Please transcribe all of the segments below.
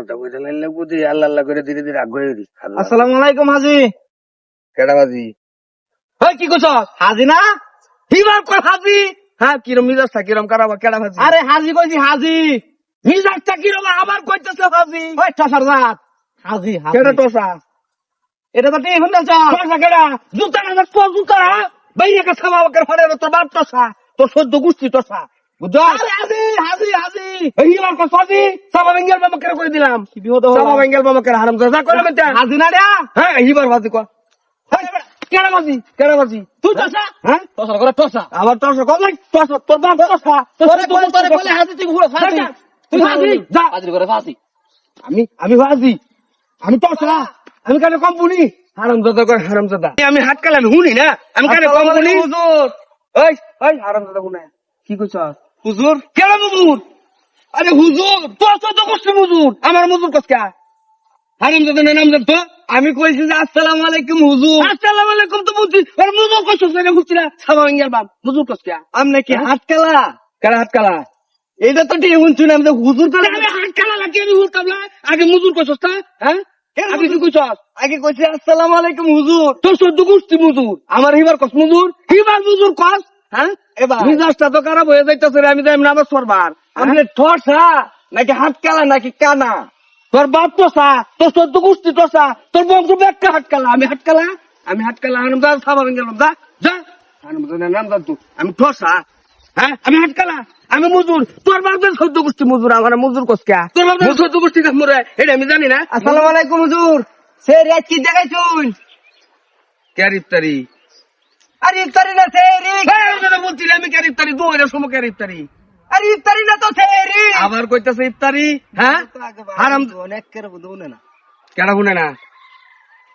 মাথা কইতে লাইলে বুঝি আল্লাহ আল্লাহ করে ধীরে ধীরে আগ্রহ দি আসসালামু আলাইকুম হাজি। কেডা বাজি? ওই কি কইছ হাজি না? হিবার কর হাজি। হ্যাঁ কিরম মিজাজটা কিরম কারাবা কেডা বাজি? আরে হাজি কইছি হাজি। মিজাজটা কিরম আবার কইতেছে হাজি। ওই টসার জাত। হাজি হাজি। কেডা টোসা এটা তো টি হুন্ডা চ। টোসা কেডা? জুতা না তো জুতা। বাইরে কা সামা বাকার ফাড়ে তোর বাপ টোসা তোর সদ্য গুষ্টি টোসা কর দিলাম। হারাম রে? হ্যাঁ হিবার বাজি কর। কেডা বাজি কেডা বাজি। তুই টসা? হ্যাঁ? টসার করে টসা। আবার টোসা কম নাই টোসা তোর বাপ টোসা। তোরে বলে তোরে বলে হাজি তুই ঘুরে ফাঁসি। তুই হাজি যা। হাজি করে ফাঁসি। আমি আমি হাজি আমি টসা। আমি কেন কম বুনি। হারাম দাদা করে হারাম দাদা আমি হাত কালে আমি হুনি না? আমি কেন কম বুনি? হুজুর। ওই ওই কি কইছ? হুজুর? কেন মুজুর আরে হুজুর তোর তো কষ্ট মুজুর আমার মুজুর কসকা হারাম দাদা নাম জান তো? আমি কইছি যে আসসালামু আলাইকুম হুজুর। আসসালামু আলাইকুম তো বুঝছি। আরে মুজুর কষ্ট সেটা বুঝছি না। সাবা ইঙ্গেল বাপ মুজুর কসকা আমনে কি হ্যাঁ? হাত কালা? কেন হাত কালা? এইটা তো টি হুনছু না আমি হুজুর কালা আমি হাত কালা লাগি আমি হুলতাম না আগে মুজুর কইছস তা? হ্যাঁ? আগে তুই কইছস? আগে কইছি আসসালামু আলাইকুম হুজুর। তোর সদ্য গোষ্ঠী মুজুর আমার হিবার কস মুজুর হিবার মুজুর কস? হ্যাঁ? এবার। মিজাজটা তো খারাপ হয়ে যাইতেছে রে আমি যাই ঠসা নাকি হাত কালা নাকি কানা? তোর বাপ তো সা তোর সদ্য গোষ্ঠী তো সা তোর বংশ ব্যাগটা হাটকালা? আমি হাটকালা? আমি হাটকালা আনন্দ সাবা গেলাম যা যা। আনন্দ নাম আমি ঠসা হ্যাঁ? আমি হাটকালা আমি মজুর। তোর বাপের সদ্য গোষ্ঠী মজুর আমার মজুর কসকা তোর বাপের সদ্য গোষ্ঠী কাজ মরে এটা আমি জানি না। আসসালামু আলাইকুম হুজুর। সে রেট কি দেখাইছুন। ক্যারিফতারি আরে ইফতারি না বলছি আমি দু এর সময় ক্যারিফতারি আরে ইফতারি? না তো সে রে আবার কইতাছে ইফতারি? হ্যাঁ? হারাম অনেক বুঝুন না। কেডা শুনে না?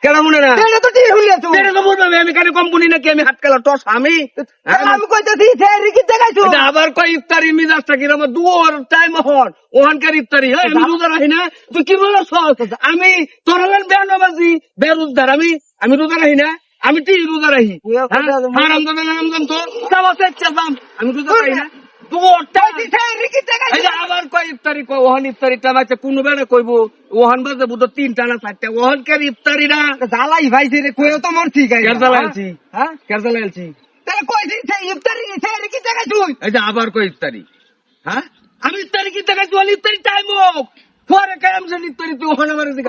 কেডা শুনে না? এটা তো টি হুনলে এটা তো বলবে আমি এখানে কোম্পানি নাকি আমি হাত কালা টস আমি? আমি কইতাছি সে রে কি আবার কই ইফতারি মিজাজটা কিরম দুয়ার টাইম হন। ওহানকার ইফতারি হ্যাঁ আমি রোজা রাখি না। তুই কি বলছ? আমি তোর হলেন বেরোজগার আমি আমি রোজা রাখি না। আমি তুই রোজা রাখি। তো আছে চাপাম আমি রোজা রাখি না। আবার কয় ইফতারি কয় ইফতারি টা বাচ্চা কোন বেড়ে কইব ওহান বাজে বুধ তিনটা না চারটা। ওহান কার ইফতারি না? জ্বালাই ভাইছে রে কইও তো মরছি গাই কেরজা লাইছি হ্যাঁ? তাহলে কইছি ইফতারি সে রে কি দেখাইছুন এই যে আবার কয় ইফতারি? হ্যাঁ? আমি ইফতারি কি দেখাচ্ছি ওখানে ইফতারি টাইম হোক। পরে কায়াম যে ইফতারি তুই ওখানে আমার আজকে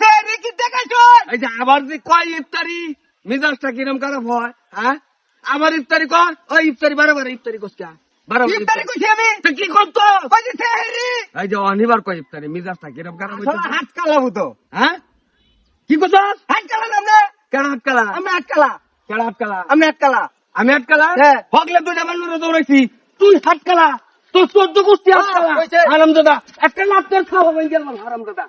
সে রে কি দেখাইছুন এই যে আবার যে কয় ইফতারি মিজাজটা কিরম খারাপ হয় হ্যাঁ? ইফতারি কর ওই ইফতারি বারে বারে ইফতারি কসকা বারে বারে ইফতারি ইফতারি। আমি। তো কি করতো? কইছি সে রে এই যে অনিবার কয় ইফতারি মিজাজটা কিরম খারাপ হাত কালাবো তো হ্যাঁ? কি করছস? হাত কালা না কেন হাটকালা আমি হাত কালা। কেন হাটকালা আমি হাত কালা। আমি হাটকালা হ্যাঁ। হকলে দুইটা মানুষ দৌড়াইছি তুই হাটকালা তোর চোদ্দ কুস্তি আরাম দাদা একটা লাভ তোর খাওয়া গেল হারাম দাদা